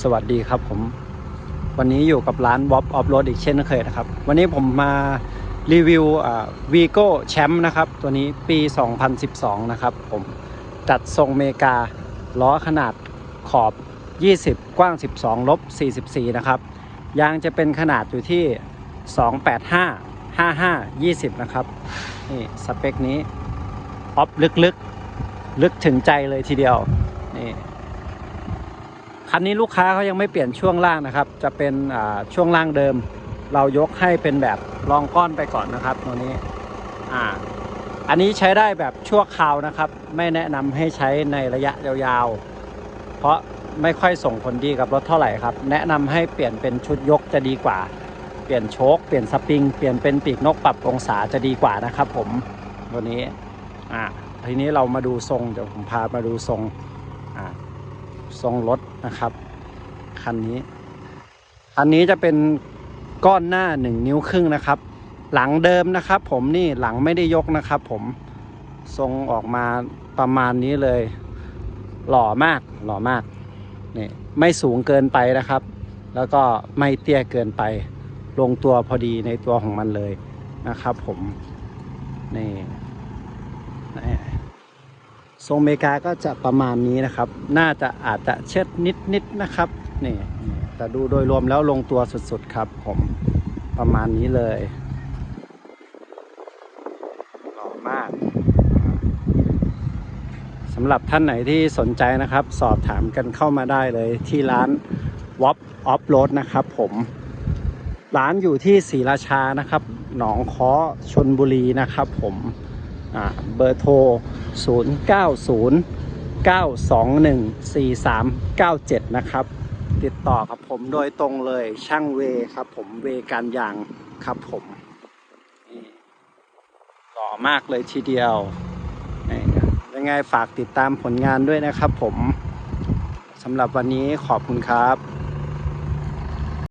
สวัสดีครับผม วันนี้อยู่กับร้าน w o p Off Road อีกเช่นเคยนะครับ วันนี้ผมมารีวิววีโก้แชมป์นะครับ ตัวนี้ปี 2012 นะครับผมจัดทรงเมกา ล้อขนาดขอบ 20 กว้าง 12 ลบ 44 นะครับ ยางจะเป็นขนาดอยู่ที่ 285 55 20 นะครับนี่สเปคนี้ออฟลึกๆลึกถึงใจเลยทีเดียวนี่ คันนี้ลูกค้าเขายังไม่เปลี่ยนช่วงล่างนะครับ จะเป็นช่วงล่างเดิม เรายกให้เป็นแบบรองก้อนไปก่อนนะครับตัวนี้อ่าอันนี้ใช้ได้แบบชั่วคราวนะครับ ไม่แนะนำให้ใช้ในระยะยาวๆ เพราะไม่ค่อยส่งผลดีกับรถเท่าไหร่ครับ แนะนำให้เปลี่ยนเป็นชุดยกจะดีกว่า เปลี่ยนโชคเปลี่ยนสปริง เปลี่ยนเป็นปีกนกปรับองศาจะดีกว่านะครับ ผมตัวนี้อ่าทีนี้เรามาดูทรงเดี๋ยวผมพามาดูทรง ทรงรถนะครับ คันนี้ คันนี้จะเป็นก้อนหน้าหนึ่งนิ้วครึ่งนะครับ หลังเดิมนะครับ ผมนี่หลังไม่ได้ยกนะครับ ผมทรงออกมาประมาณนี้เลย หล่อมากหล่อมากนี่ไม่สูงเกินไปนะครับ แล้วก็ไม่เตี้ยเกินไป ลงตัวพอดีในตัวของมันเลยนะครับ ผมนี่นี่ ทรงเมกาก็จะประมาณนี้นะครับ น่าจะอาจจะเชิดนิดๆนะครับนี่แต่ดูโดยรวมแล้วลงตัวสุดๆครับ ผมประมาณนี้เลยหล่อมากสำหรับท่านไหนที่สนใจนะครับ สอบถามกันเข้ามาได้เลยที่ร้านวอปออฟโรดนะครับผมร้านอยู่ที่ศรีราชานะครับ หนองค้อชนบุรีนะครับผม เบอร์โทร 0 9 0 9 2 1 4 3 9 7 นะครับ ติดต่อกับผมโดยตรงเลยช่างเวครับผมเวการยางครับผมนี่หล่อมากเลยทีเดียวยังไงฝากติดตามผลงานด้วยนะครับผมสำหรับวันนี้ขอบคุณครับ